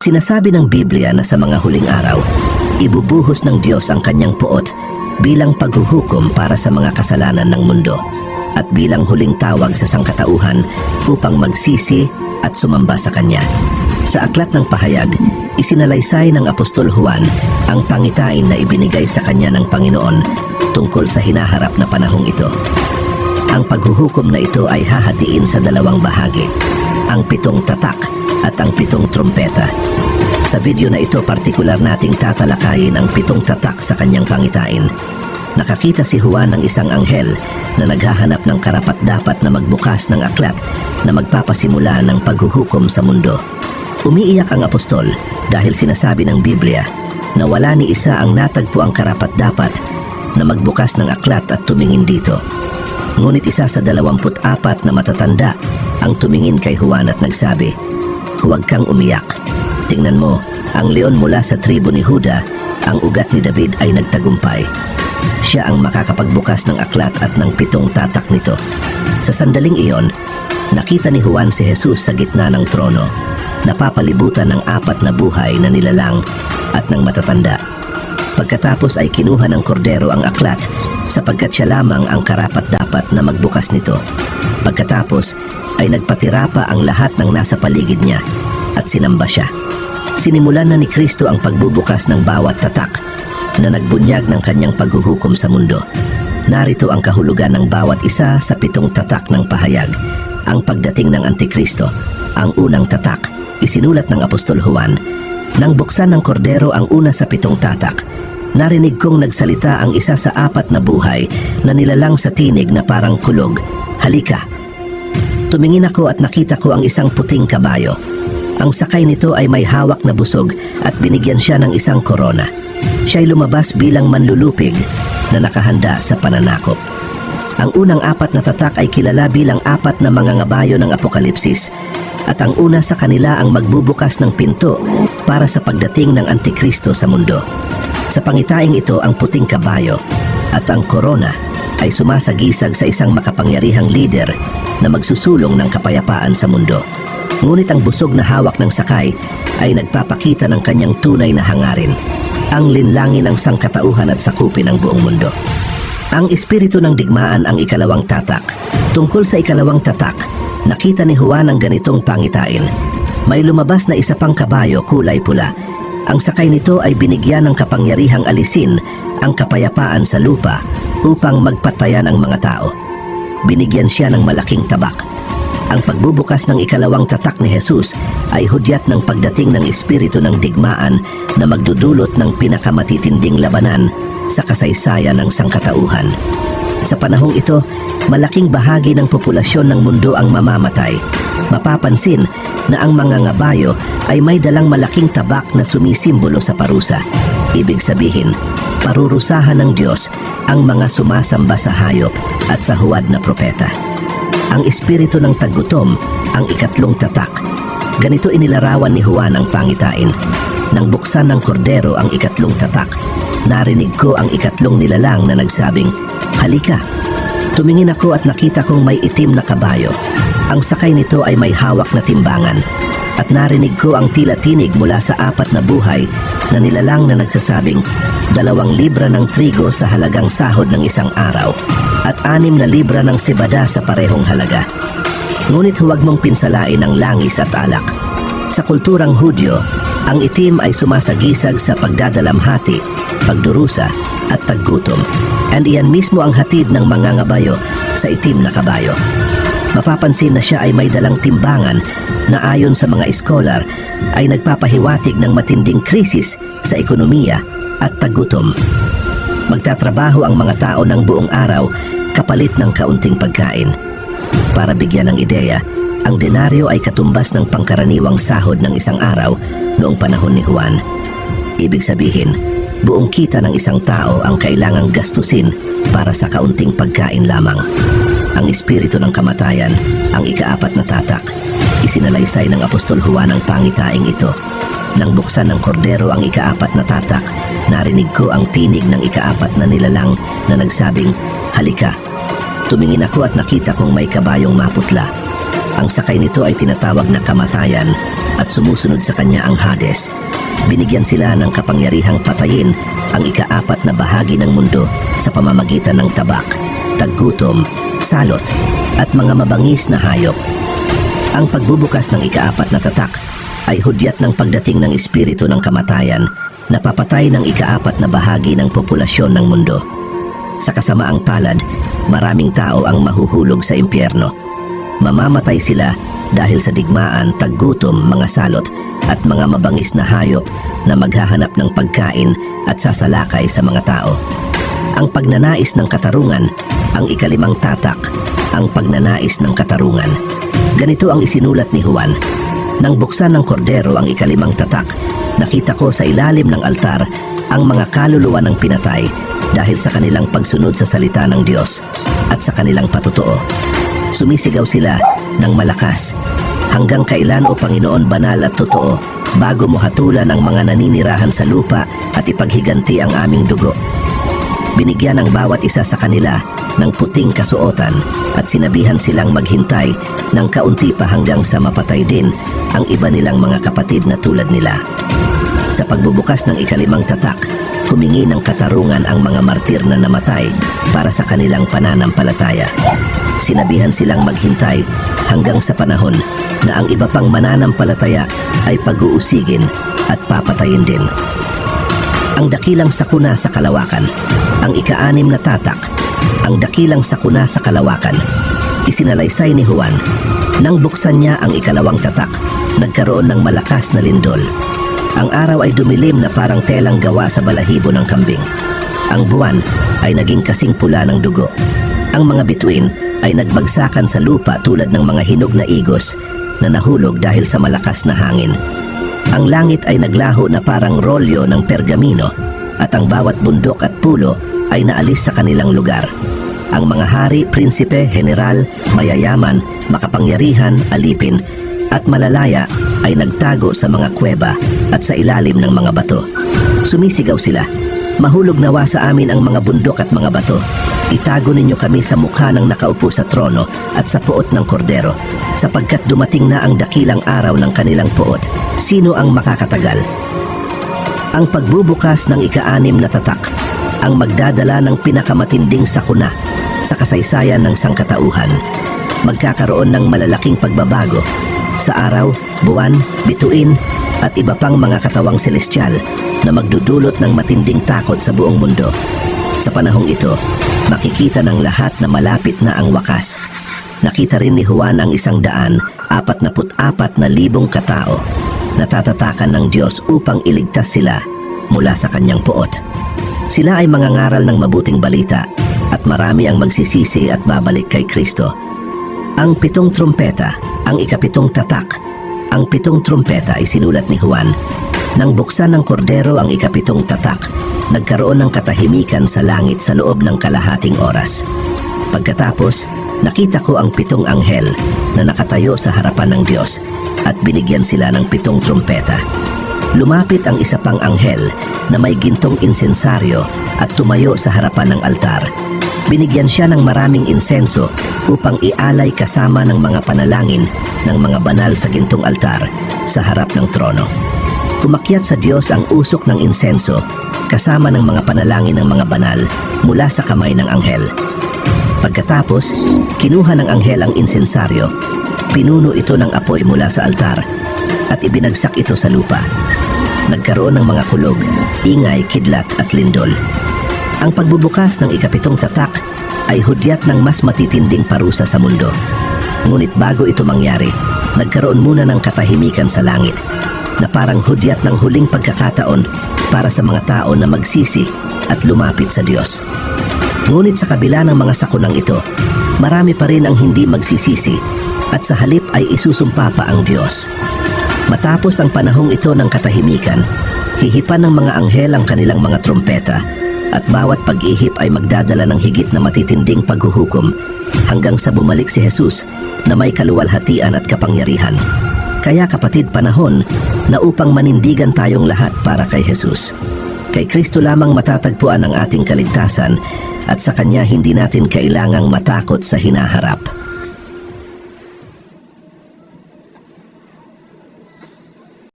Sinasabi ng Biblia na sa mga huling araw, ibubuhos ng Diyos ang kanyang puot bilang paghuhukom para sa mga kasalanan ng mundo at bilang huling tawag sa sangkatauhan upang magsisi at sumamba sa Kanya. Sa aklat ng pahayag, isinalaysay ng Apostol Juan ang pangitain na ibinigay sa kanya ng Panginoon tungkol sa hinaharap na panahong ito. Ang paghuhukom na ito ay hahatiin sa dalawang bahagi, ang pitong tatak at ang pitong trumpeta. Sa video na ito, partikular nating tatalakayin ang pitong tatak sa kanyang pangitain. Nakakita si Juan ng isang anghel na naghahanap ng karapat-dapat na magbukas ng aklat na magpapasimula ng paghuhukom sa mundo. Umiiyak ang apostol dahil sinasabi ng Biblia na wala ni isa ang natagpo ang karapat-dapat na magbukas ng aklat at tumingin dito. Ngunit isa sa dalawamput apat na matatanda ang tumingin kay Juan at nagsabi, Huwag kang umiyak. Tingnan mo, ang leon mula sa tribo ni Huda, ang ugat ni David ay nagtagumpay. Siya ang makakapagbukas ng aklat at ng pitong tatak nito. Sa sandaling iyon, nakita ni Juan si Jesus sa gitna ng trono, napapalibutan ng apat na buhay na nilalang at ng matatanda. Pagkatapos ay kinuha ng kordero ang aklat sapagkat siya lamang ang karapat-dapat na magbukas nito. Pagkatapos ay nagpatira pa ang lahat ng nasa paligid niya at sinamba siya. Sinimulan na ni Kristo ang pagbubukas ng bawat tatak na nagbunyag ng kanyang paghuhukom sa mundo. Narito ang kahulugan ng bawat isa sa pitong tatak ng pahayag. Ang pagdating ng Antikristo, ang unang tatak, isinulat ng Apostol Juan. Nang buksan ng kordero ang una sa pitong tatak, narinig kong nagsalita ang isa sa apat na buhay na nilalang sa tinig na parang kulog. Halika! Tumingin ako at nakita ko ang isang puting kabayo. Ang sakay nito ay may hawak na busog at binigyan siya ng isang korona. Siya'y lumabas bilang manlulupig na nakahanda sa pananakop. Ang unang apat na tatak ay kilala bilang apat na mga ngabayo ng Apokalipsis at ang una sa kanila ang magbubukas ng pinto para sa pagdating ng Antikristo sa mundo. Sa pangitaing ito ang puting kabayo at ang korona ay sumasagisag sa isang makapangyarihang lider na magsusulong ng kapayapaan sa mundo. Ngunit ang busog na hawak ng sakay ay nagpapakita ng kanyang tunay na hangarin. Ang linlangin ang sangkatauhan at sakupin ng buong mundo. Ang espiritu ng digmaan ang ikalawang tatak. Tungkol sa ikalawang tatak, nakita ni Juan ang ganitong pangitain. May lumabas na isa pang kabayo kulay pula. Ang sakay nito ay binigyan ng kapangyarihang alisin ang kapayapaan sa lupa upang magpatayan ang mga tao. Binigyan siya ng malaking tabak. Ang pagbubukas ng ikalawang tatak ni Jesus ay hudyat ng pagdating ng espiritu ng digmaan na magdudulot ng pinakamatitinding labanan sa kasaysayan ng sangkatauhan. Sa panahong ito, malaking bahagi ng populasyon ng mundo ang mamamatay. Mapapansin na ang mga ngabayo ay may dalang malaking tabak na sumisimbolo sa parusa. Ibig sabihin, parurusahan ng Diyos ang mga sumasamba sa hayop at sa huwad na propeta. Ang espiritu ng tagutom ang ikatlong tatak. Ganito inilarawan ni Juan ang pangitain. Nang buksan ng kordero ang ikatlong tatak, narinig ko ang ikatlong nilalang na nagsabing, Halika! Tumingin ako at nakita kong may itim na kabayo. Ang sakay nito ay may hawak na timbangan. At narinig ko ang tila tinig mula sa apat na buhay na nilalang na nagsasabing, dalawang libra ng trigo sa halagang sahod ng isang araw at anim na libra ng sibada sa parehong halaga. Ngunit huwag mong pinsalain ang langis at alak. Sa kulturang Hudyo, ang itim ay sumasagisag sa pagdadalamhati, pagdurusa at taggutom. And iyan mismo ang hatid ng mga ngabayo sa itim na kabayo. Mapapansin na siya ay may dalang timbangan na ayon sa mga iskolar ay nagpapahiwatig ng matinding krisis sa ekonomiya at tagutom. Magtatrabaho ang mga tao ng buong araw kapalit ng kaunting pagkain. Para bigyan ng ideya, ang denaryo ay katumbas ng pangkaraniwang sahod ng isang araw noong panahon ni Juan. Ibig sabihin, buong kita ng isang tao ang kailangang gastusin para sa kaunting pagkain lamang. Ang espiritu ng kamatayan, ang ikaapat na tatak, isinalaysay ng Apostol Juan ang pangitaing ito. Nang buksan ng kordero ang ikaapat na tatak, narinig ko ang tinig ng ikaapat na nilalang na nagsabing, Halika! Tumingin ako at nakita kong may kabayong maputla. Ang sakay nito ay tinatawag na kamatayan at sumusunod sa kanya ang Hades. Binigyan sila ng kapangyarihang patayin ang ikaapat na bahagi ng mundo sa pamamagitan ng tabak, taggutom, salot, at mga mabangis na hayop. Ang pagbubukas ng ikaapat na tatak ay hudyat ng pagdating ng espiritu ng kamatayan na papatay ng ikaapat na bahagi ng populasyon ng mundo. Sa kasamaang palad, maraming tao ang mahuhulog sa impyerno. Mamamatay sila dahil sa digmaan, taggutom, mga salot at mga mabangis na hayop na maghahanap ng pagkain at sasalakay sa mga tao. Ang pagnanais ng katarungan, ang ikalimang tatak, ang pagnanais ng katarungan. Ganito ang isinulat ni Juan. Nang buksan ng kordero ang ikalimang tatak, nakita ko sa ilalim ng altar ang mga kaluluwa ng pinatay dahil sa kanilang pagsunod sa salita ng Diyos at sa kanilang patutuo. Sumisigaw sila ng malakas. Hanggang kailan o Panginoon banal at totoo bago mo hatulan ang mga naninirahan sa lupa at ipaghiganti ang aming dugo. Binigyan ang bawat isa sa kanila ng puting kasuotan at sinabihan silang maghintay ng kaunti pa hanggang sa mapatay din ang iba nilang mga kapatid na tulad nila. Sa pagbubukas ng ikalimang tatak, humingi ng katarungan ang mga martir na namatay para sa kanilang pananampalataya. Sinabihan silang maghintay hanggang sa panahon na ang iba pang mananampalataya ay pag-uusigin at papatayin din. Ang dakilang sakuna sa kalawakan, ang ikaanim na tatak, ang dakilang sakuna sa kalawakan, isinalaysay ni Juan. Nang buksan niya ang ikalawang tatak, nagkaroon ng malakas na lindol. Ang araw ay dumilim na parang telang gawa sa balahibo ng kambing. Ang buwan ay naging kasing pula ng dugo. Ang mga bituin ay nagbagsakan sa lupa tulad ng mga hinog na igos na nahulog dahil sa malakas na hangin. Ang langit ay naglaho na parang rolyo ng pergamino at ang bawat bundok at pulo ay naalis sa kanilang lugar. Ang mga hari, prinsipe, general, mayayaman, makapangyarihan, alipin at malalaya ay nagtago sa mga kuweba at sa ilalim ng mga bato. Sumisigaw sila, Mahulog nawa sa amin ang mga bundok at mga bato. Itago ninyo kami sa mukha ng nakaupo sa trono at sa puot ng kordero, sapagkat dumating na ang dakilang araw ng kanilang puot. Sino ang makakatagal? Ang pagbubukas ng ika-anim na tatak, ang magdadala ng pinakamatinding sakuna sa kasaysayan ng sangkatauhan. Magkakaroon ng malalaking pagbabago sa araw, buwan, bituin, at iba pang mga katawang celestial na magdudulot ng matinding takot sa buong mundo. Sa panahong ito, makikita ng lahat na malapit na ang wakas. Nakita rin ni Juan ang isang daan, apat na apat na libong katao na tatatakan ng Diyos upang iligtas sila mula sa kanyang puot. Sila ay mangangaral ng mabuting balita at marami ang magsisisi at babalik kay Kristo. Ang pitong trumpeta, ang ikapitong tatak, ang pitong trumpeta ay sinulat ni Juan. Nang buksan ng kordero ang ikapitong tatak, nagkaroon ng katahimikan sa langit sa loob ng kalahating oras. Pagkatapos, nakita ko ang pitong anghel na nakatayo sa harapan ng Diyos at binigyan sila ng pitong trumpeta. Lumapit ang isa pang anghel na may gintong insensaryo at tumayo sa harapan ng altar. Binigyan siya ng maraming insenso upang ialay kasama ng mga panalangin ng mga banal sa gintong altar sa harap ng trono. Kumakyat sa Diyos ang usok ng insenso kasama ng mga panalangin ng mga banal mula sa kamay ng anghel. Pagkatapos, kinuha ng anghel ang insensaryo, pinuno ito ng apoy mula sa altar at ibinagsak ito sa lupa. Nagkaroon ng mga kulog, ingay, kidlat at lindol. Ang pagbubukas ng ikapitong tatak ay hudyat ng mas matitinding parusa sa mundo. Ngunit bago ito mangyari, nagkaroon muna ng katahimikan sa langit na parang hudyat ng huling pagkakataon para sa mga tao na magsisi at lumapit sa Diyos. Ngunit sa kabila ng mga sakunang ito, marami pa rin ang hindi magsisisi at sa halip ay isusumpa pa ang Diyos. Matapos ang panahong ito ng katahimikan, hihipan ng mga anghel ang kanilang mga trumpeta at bawat pag-ihip ay magdadala ng higit na matitinding paghuhukom hanggang sa bumalik si Jesus na may kaluwalhatian at kapangyarihan. Kaya kapatid panahon na upang manindigan tayong lahat para kay Jesus. Kay Kristo lamang matatagpuan ang ating kaligtasan at sa Kanya hindi natin kailangang matakot sa hinaharap.